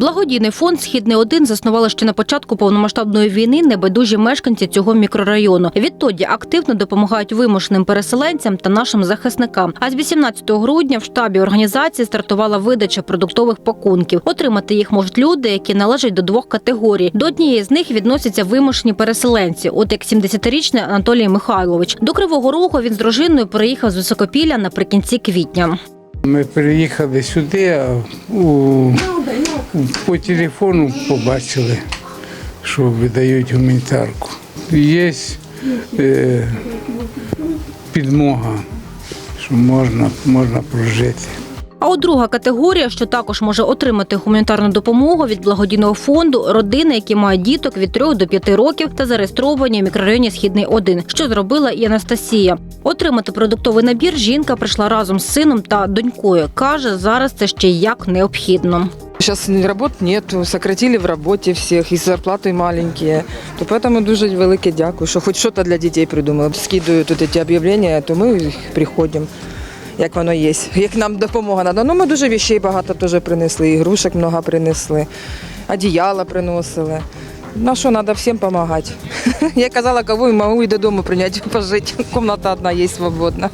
Благодійний фонд Східний 1 заснували ще на початку повномасштабної війни небайдужі мешканці цього мікрорайону. Відтоді активно допомагають вимушеним переселенцям та нашим захисникам. А з 18 грудня в штабі організації стартувала видача продуктових пакунків. Отримати їх можуть люди, які належать до двох категорій. До однієї з них відносяться вимушені переселенці, от як 70-річний Анатолій Михайлович. До Кривого Рогу він з дружиною переїхав з Високопілля наприкінці квітня. Ми приїхали сюди, у, по телефону побачили, що видають гуманітарку. Є е, підмога, що можна, можна прожити. А от друга категорія, що також може отримати гуманітарну допомогу від благодійного фонду родини, які мають діток від 3 до 5 років та зареєстровані в мікрорайоні Східний 1, що зробила і Анастасія. Отримати продуктовий набір жінка прийшла разом з сином та донькою. каже, зараз це ще як необхідно. Сейчас работ нету, сократили в роботі всіх, і зарплати маленькі. То поэтому дуже велике дякую, що хоч щось для дітей придумали. Скидують тут ці об'явлення, то ми приходимо. Як воно є, як нам допомога треба. Ну, ми дуже вещей багато теж принесли, ігрушок много принесли, одіяла приносили. На що треба всім допомагати. Я казала, кого можу і додому прийняти, пожити. Комната одна є свободна.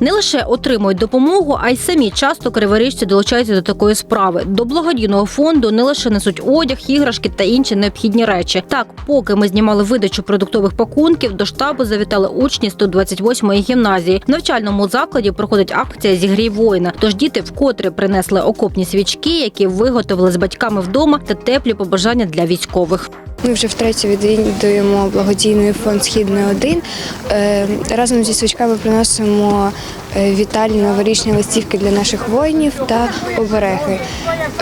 Не лише отримують допомогу, а й самі часто криворіжці долучаються до такої справи. До благодійного фонду не лише несуть одяг, іграшки та інші необхідні речі. Так, поки ми знімали видачу продуктових пакунків, до штабу завітали учні 128-ї гімназії. В навчальному закладі проходить акція зігрій воїна. Тож діти вкотре принесли окопні свічки, які виготовили з батьками вдома, та теплі побажання для військових. Ми вже втретє відвідуємо благодійний фонд Східний 1 Е, Разом зі свічками приносимо е, вітальні новорічні листівки для наших воїнів та обереги.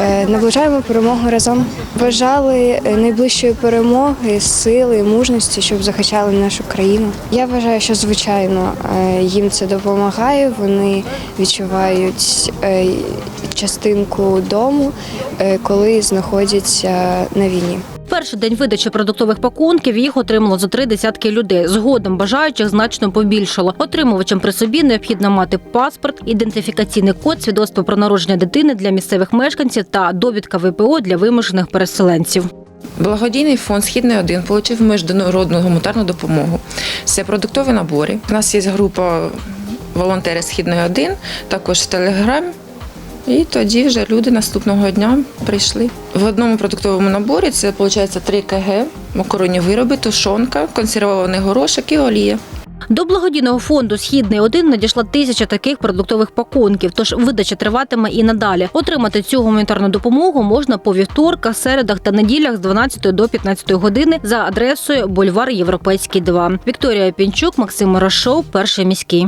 Е, Наближаємо перемогу разом. Бажали найближчої перемоги, сили, мужності, щоб захищали нашу країну. Я вважаю, що звичайно їм це допомагає. Вони відчувають частинку дому, коли знаходяться на війні. Перший день видачі продуктових пакунків їх отримало за три десятки людей. Згодом бажаючих значно побільшало. Отримувачам при собі необхідно мати паспорт, ідентифікаційний код, свідоцтво про народження дитини для місцевих мешканців та довідка ВПО для вимушених переселенців. Благодійний фонд Східний 1 отримав міжнародну гуманітарну допомогу. Це продуктові набори. У нас є група волонтери Східний 1, також в Телеграмі. І тоді вже люди наступного дня прийшли. В одному продуктовому наборі це виходить 3 кг, макаронні вироби, тушонка, консервований горошок і олія. До благодійного фонду Східний 1 надійшла тисяча таких продуктових пакунків. Тож видача триватиме і надалі. Отримати цю гуманітарну допомогу можна по вівторках, середах та неділях з 12 до 15 години за адресою Бульвар Європейський 2. Вікторія Пінчук, Максим Морошов, перший міський.